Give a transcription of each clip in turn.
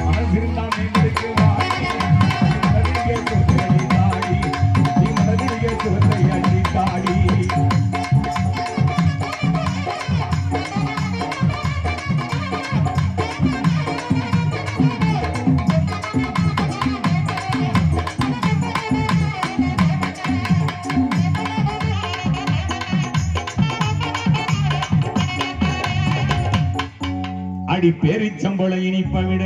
மனசிருந்தா மேம்படுத்து வாடி அடி பேரிச்சம்பள இனிப்ப விட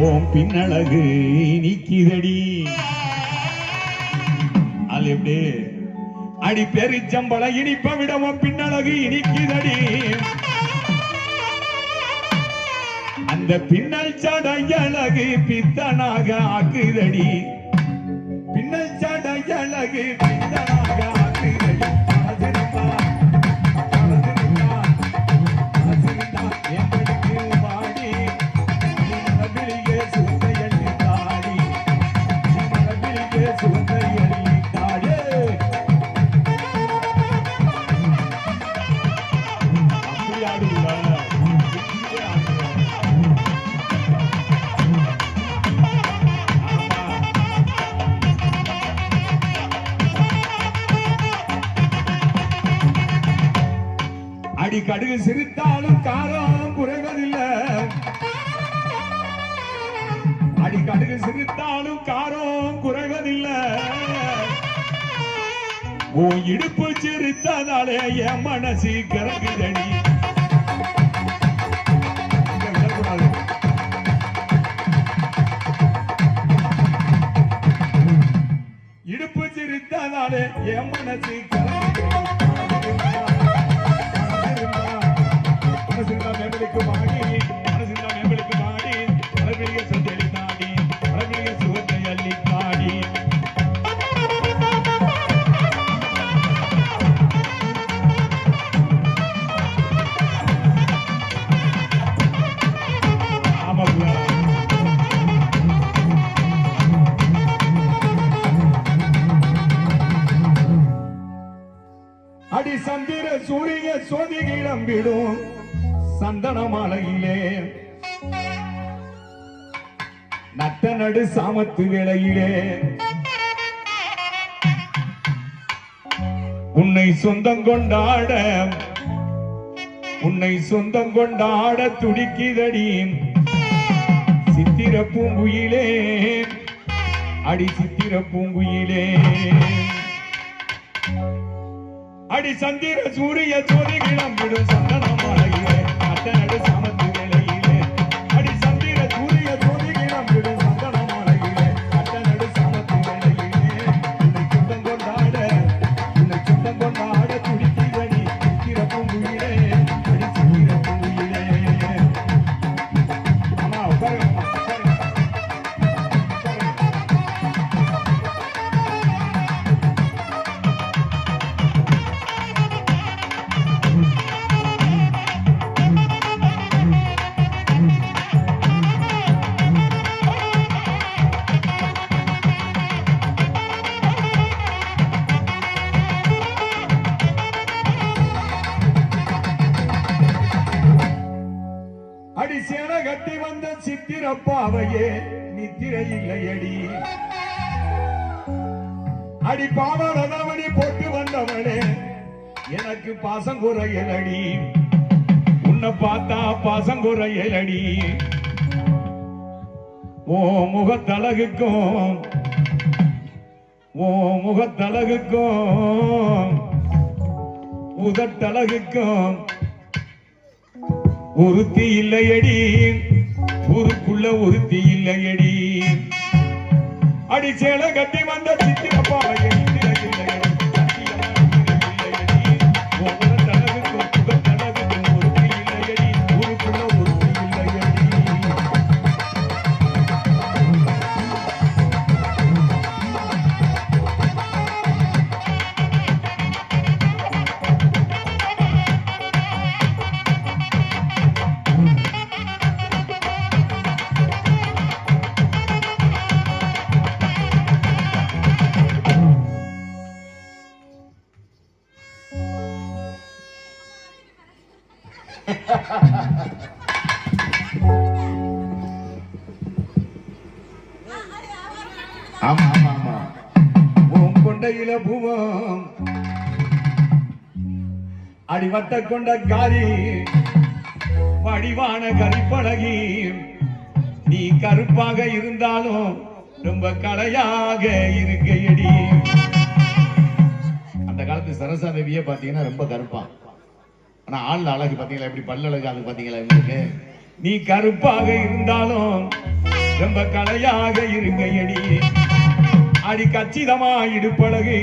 ஓம் பின்னழகு இனிக்குதடி அது எப்படி? அடி பேரிச்சம்பள இனிப்ப விட உன் பின்னழகு இனிக்குதடி அந்த பின்னல் சடை அழகு பித்தனாக ஆக்குதடி. பின்னல் சடை அழகு பித்தனாக கடுகு சிரித்தாலும் காரம் குறைவதில்லை. அடி கடுகு சிரித்தாலும் காரம் குறைவதில்லை. உன் இடுப்பு சிரித்ததாலே என் மனசு கிறங்குதடி இடுப்பு சிரித்ததாலே என் மனசு அடி சந்திர சூரிய சோதி விடும் சந்தன மாலையிலே நட்ட நடு சாமத்து வேளையிலே. உன்னை சொந்தம் கொண்டாட உன்னை சொந்தம் கொண்டாட துடிக்கிதடி. சித்திர பூங்குயிலே அடி சித்திர பூங்குயிலே. அடி சந்திர சூரிய சோதி கிளம்பிடும் சந்தனம். அட்டனடு சாமத்து கட்டி வந்த சித்திரப்பாவையே நித்திரை இல்லையடி. அடி பாவாடவனி போட்டு வந்தவனே எனக்கு பாசம் குறையலடி உன்னை பார்த்தா பாசம் குறையலடி ஓ முகத்தழகுக்கும் ஓ முகத்தழகுக்கும் உதட்டழகுக்கும் ஒருத்தி இல்லையடி. ஊருக்குள்ள ஒருத்தி இல்லையடி. அடி சேலை கட்டி வந்த சித்திரப்பா ஆமா ஆமா ஆமா. ஓம் கொண்டையில பூவம் அடிவட்ட கொண்ட காரி. வடிவான கரிப்பழகி. நீ கருப்பாக இருந்தாலும் ரொம்ப கலையாக இருக்கையடி. அந்த காலத்து சரசா தேவியே பாத்தீங்கன்னா ரொம்ப கருப்பான் ஆனா ஆள் அழகு பாத்தீங்களா? எப்படி பல்லழகு அது பாத்தீங்களா உங்களுக்கு நீ கருப்பாக இருந்தாலும் ரொம்ப கலையாக இருக்கையடி அடி கச்சிதமா இடுப்பழகு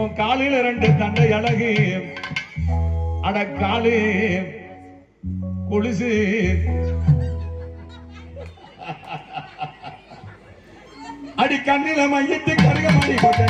உன் காலில் ரெண்டு தண்டை அழகு. அட காலு கொலுசு. அடி கண்ணில மையத்து கருக போட்ட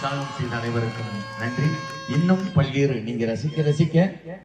உற்சாகம் செய்த அனைவருக்கும் நன்றி. இன்னும் பல்வேறு நீங்க ரசிக்க ரசிக்க